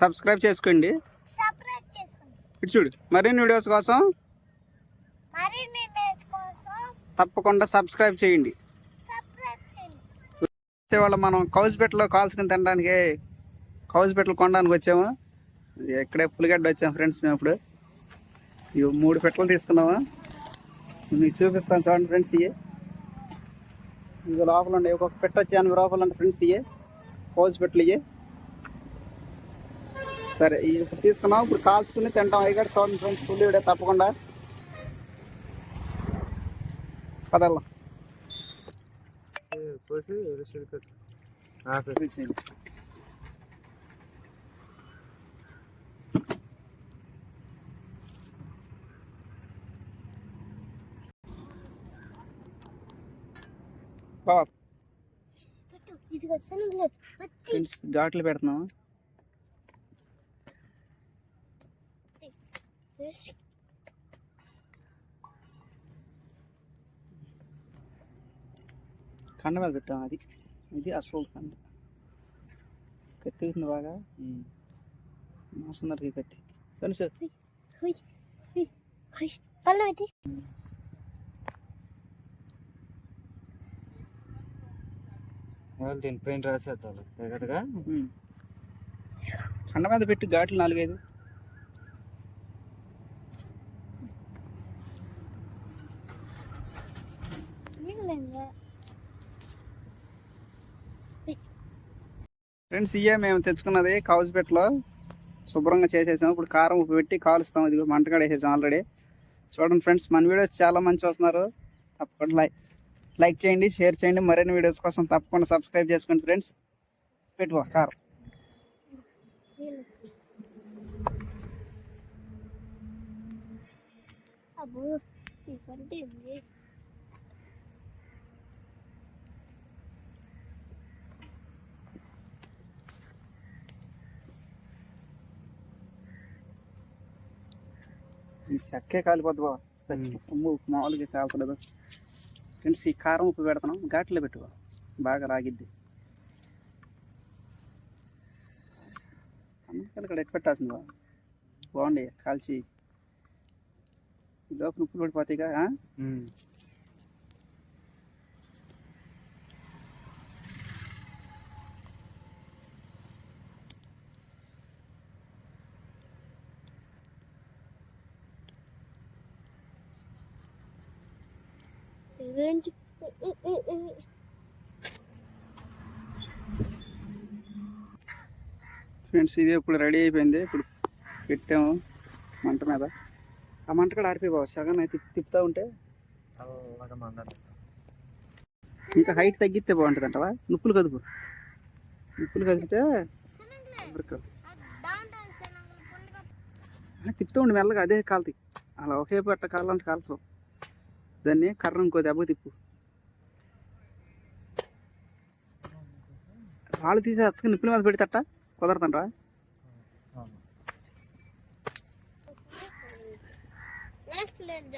Subscribe చేసుకోండి. చూడు మరిన్ని వీడియోస్ కోసం తప్పకుండా సబ్స్క్రైబ్ చేయండి. ఇవాళ మనం కౌజ్పేటలో కాల్చుకుని తినడానికి కౌజ్పేటలో కొనడానికి వచ్చాము. ఇక్కడే పులిగడ్డ వచ్చాము ఫ్రెండ్స్ మేము ఇప్పుడు. ఇవి మూడు పెట్టలు తీసుకున్నాము. మీకు చూపిస్తాను చూడండి ఫ్రెండ్స్ ఇవి. ఇది లోపల ఉండే ఒక్కొక్క పెట్ట వచ్చి ఎనభై రూపాయలు అంటే ఫ్రెండ్స్ ఇవి. కౌజ్ పెట్టలు ఇవి. సరే ఇప్పుడు తీసుకున్నాం. ఇప్పుడు కాల్చుకుని తింటాం. అవి కూడా చూడండి ఫ్రెండ్స్ పుల్లి విడే తప్పకుండా. పదల్లా. కోసి రుచికొచ్చు బాబా పెట్టు ఇది వచ్చాను లేదు వచ్చి ఫ్రెండ్స్ ఘాట్లు పెడుతున్నాము వేసి కండ మీద పెట్టాం అది ఇది అసలు కండ కత్తి ఉంది బాగా మాసన్నరకి కత్తి హుయ్ పళ్ళు వాళ్ళు దీని పెయింట్ తెగదుగా ఉమ్. కండ మీద పెట్టి ఘాట్లు నాలుగైదు ఫ్రెండ్స్ ఇయే మేము తెచ్చుకున్నది కౌజ్పేటలో శుభ్రంగా చేసేసాం. ఇప్పుడు కారం ఉప్పు పెట్టి కాలుస్తాం. ఇది మంటకాడ వేసేసాం ఆల్రెడీ చూడండి ఫ్రెండ్స్ మన వీడియోస్ చాలా మంచి వస్తున్నారు. తప్పకుండా లైక్ లైక్ చేయండి షేర్ చేయండి. మరిన్ని వీడియోస్ కోసం తప్పకుండా సబ్స్క్రైబ్ చేసుకోండి ఫ్రెండ్స్. పెట్టుకో కారం. అబ్బో ఈ ఈ చెక్కే కాలిపోద్ది బాబా ఉమ్ము మామూలుగా కాల్చలేదు ఫ్రెండ్స్ ఈ కారం ఉప్పు పెడుతున్నాం ఘాట్లో పెట్టుకో బాగా రాగిద్ది. అందుకని ఇక్కడ ఎట్టు పెట్టాల్సింది బాబా బాగుండి కాల్చి. లోపల ఉప్పులు పడిపోతాయిగా ఇదేంటి ఫ్రెండ్స్ eh, eh, eh, ఇది ఇప్పుడు రెడీ అయిపోయింది. ఇప్పుడు పెట్టాము మంట మీద. ఆ మంట కూడా ఆరిపోయి బాబు సగం అయితే తిప్పుతూ ఉంటే ఇంకా హైట్ తగ్గితే బాగుంటుంది అంటవా నుప్పులు కదుపు. నుప్పులు కదిలితే తిప్పుతూ ఉండి మెల్లగా. అదే కాలుతాయి అలా ఒకే పట్ట కాలంటే కాల్చవు దాన్ని కర్ర ఇంకో దెబ్బ తిప్పు. రాళ్ళు తీసి అచ్చగా నిప్పుల మీద పెడితేట కుదరదంటా నెక్స్ట్ లేదు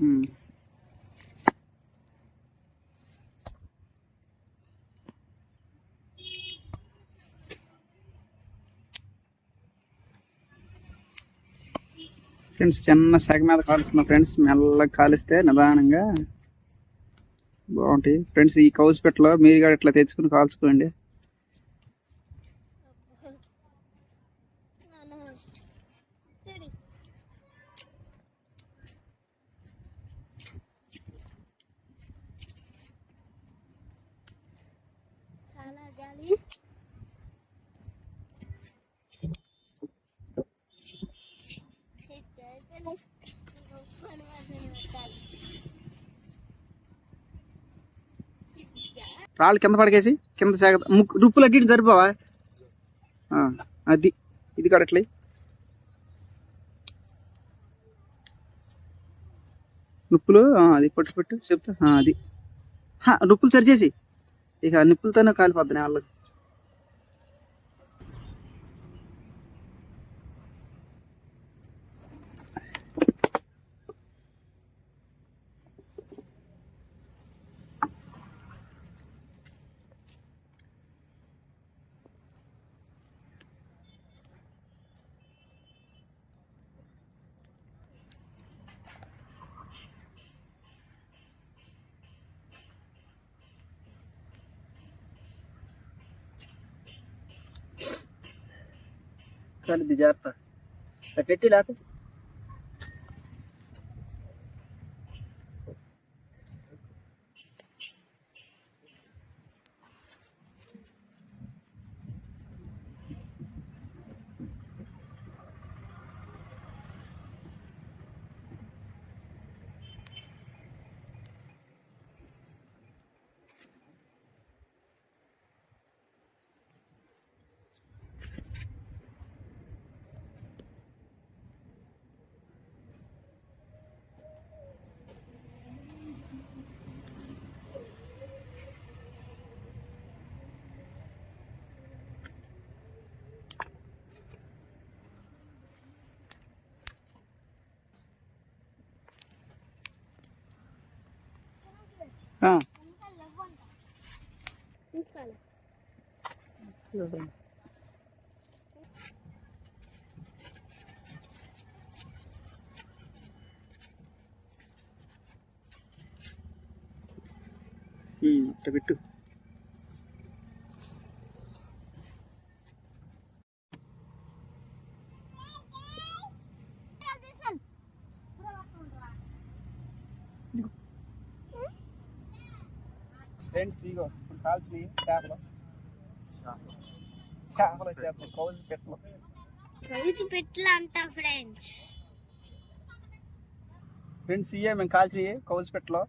Hmm. ఫ్రెండ్స్ చిన్న సగ మీద కాలుస్తున్నా ఫ్రెండ్స్ మెల్లగా కాలిస్తే నిదానంగా బాగుంటాయి. ఫ్రెండ్స్ ఈ కౌస్ పెట్టలో మీరు కూడా ఇట్లా తెచ్చుకుని కాల్చుకోండి సరే చాలా గాలి రాళ్ళు కింద పడకేసి కింద సేగ ముక్కు రుప్పులు అడ్డి సరిపోవా? అది ఇది కడట్లే. నుప్పులు అది పట్టు పట్టు చెప్తా అది. నొప్పులు సరిచేసి. ఇక ఆ నిప్పులతోనే కాలిపోద్ది వాళ్ళకి खाली दिजार था कटी लाते ഉം അത്ര വിട്ടു ఫ్రెండ్స్ ఇగో ఇప్పుడు కాల్చినవి చేపలు. చేపలు వచ్చేస్తున్నాయి కౌజు పెట్టలు. కవిచి పెట్ల అంట ఫ్రెండ్స్ ఫ్రెండ్స్ ఇవే మేము కాల్చినవి కౌజు పెట్టలు.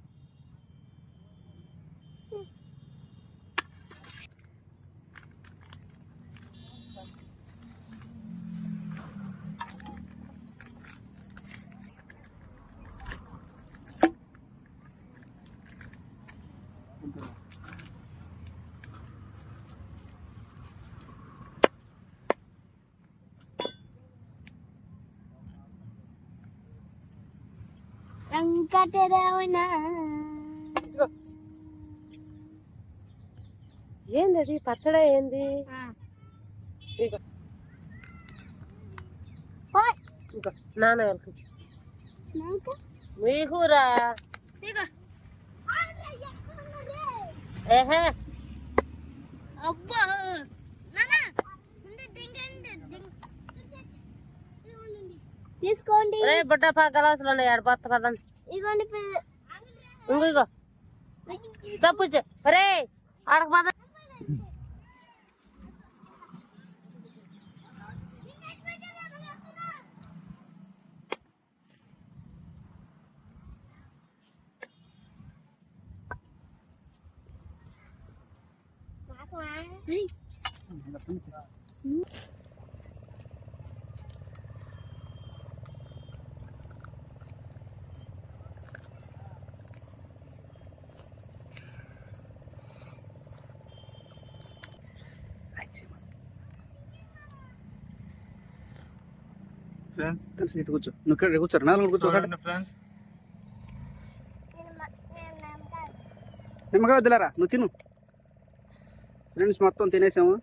వెంకటరమణ. ఏంది అది పచ్చడి ఏంది? ఇగో ఇగో నాన్న వాళ్ళకి నాకు మీ కూర ఇగో ఏహే. అబ్బా. తీసుకోండి. రే బుడ్డ పా గలాసులు ఉన్నాయి. ఆడ బొత్త పదండి. ఇంకో ఇగో తప్పు రే ఆడకు పద ఏయ్, ఫ్రెండ్స్ తెలుసు ఇటు కూర్చో. నువ్వు ఇక్కడ కూర్చోరు నలుగురు కూర్చో ఫ్రెండ్స్. నిమ్మగా వద్దులేరా? నువ్వు తిను. ఫ్రెండ్స్ మొత్తం తినేసాము.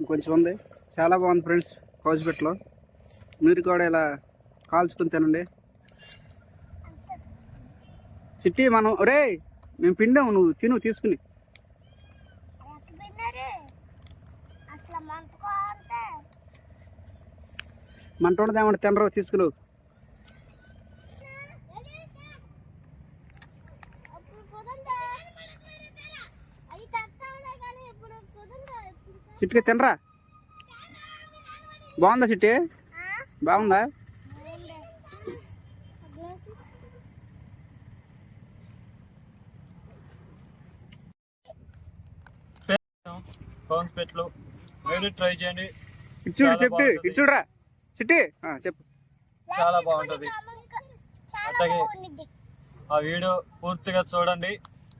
ఇంకొంచెం ఉంది. చాలా బాగుంది ఫ్రెండ్స్ కౌజుపెట్టలో. మీరు కూడా ఇలా కాల్చుకుని తినండి. సిట్టి మనం ఒరే మేము పిండాము నువ్వు తిను తీసుకుని ఎక్కిపోయినారు. అసలు మంటుకోవాలంటే మంట ఉండదు ఏమంటే తినరు తీసుకుని అప్పుడు కుదరదా అవి తెస్తాంలే కానీ ఇప్పుడు తినరు తీసుకుని చిట్టుకి తినరా బాగుందా చిట్టి బాగుందా పవన్స్ పెట్లు మీరు ట్రై చేయండి ఇచ్చుడు చూడు ఇచ్చుడ్రా ఆ, చెప్పు. చాలా బాగుంటది. చాలా అట్లాగే బాగుంది ఆ వీడియో పూర్తిగా చూడండి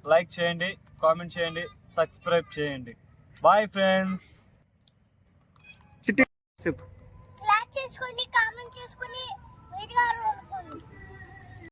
లైక్ చేయండి కామెంట్ చేయండి సబ్స్క్రైబ్ చేయండి. బాయ్ ఫ్రెండ్స్ చిట్టి చెప్పు. లైక్ చేసుకొని కామెంట్ చేసుకొని గారు